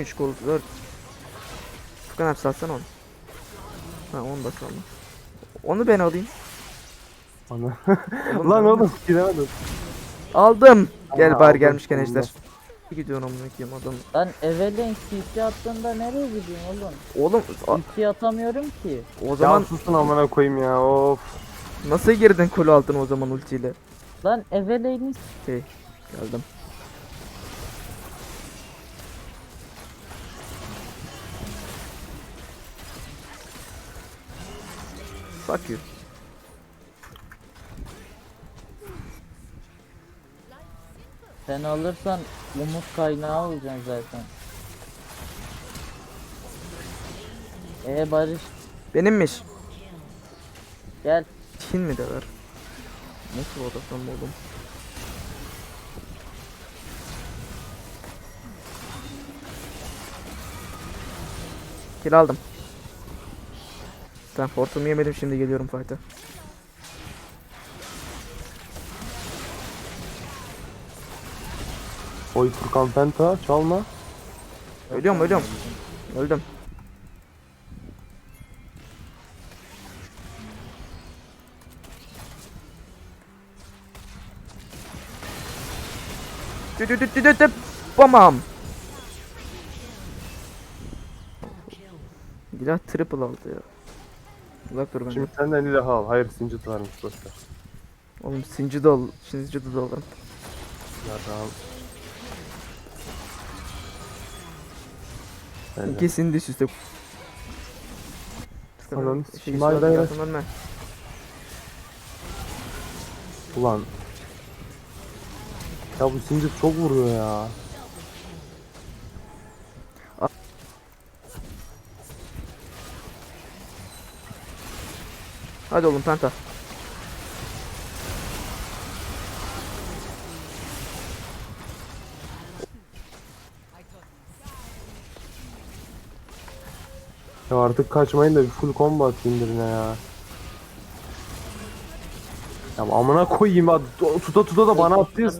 3 kol 4. Furkan abi satsana onu. Ha onu da salma. Onu ben alayım. Ana. Oğlum, Lan ben- oğlum gidemedim. Aldım. Gel Aa, bari aldım gelmişken eşler. Gidiyorum amına koyayım adam. Lan Evelyn CC attığında nereye gideyim oğlum? Oğlum CC atamıyorum ki. o Ya zaman susun amına koyayım ya of. nasıl girdin kule altına o zaman ultiyle? Lan Evelyn'i Şey geldim. Fuck you. sen alırsan umut kaynağı olacaksın zaten. E Barış Benimmiş. gel. Çin mi dever? Nasıl odaklanma oğlum? Kill aldım. Ben fortumu yemedim şimdi geliyorum fight'a. Oy Furkan Penta çalma. Ölüyorum ölüyorum. Öldüm. Dü dü dü dü dü dü. Bamam. Silah triple aldı ya. Uzak dur benden. Şimdi senden ilah al. Hayır sincit varmış boşver. Oğlum sinci de al. Sinci de alırım. Ya tamam. Bence. İkisini de üstte. Ananı Şey, sikeyim. Ulan. Ya bu sincit çok vuruyor ya. Hadi oğlum penta. Ya artık kaçmayın da bir full combo atayım birine ya. Ya amına koyayım ha. Tuta tuta da bana attı ya.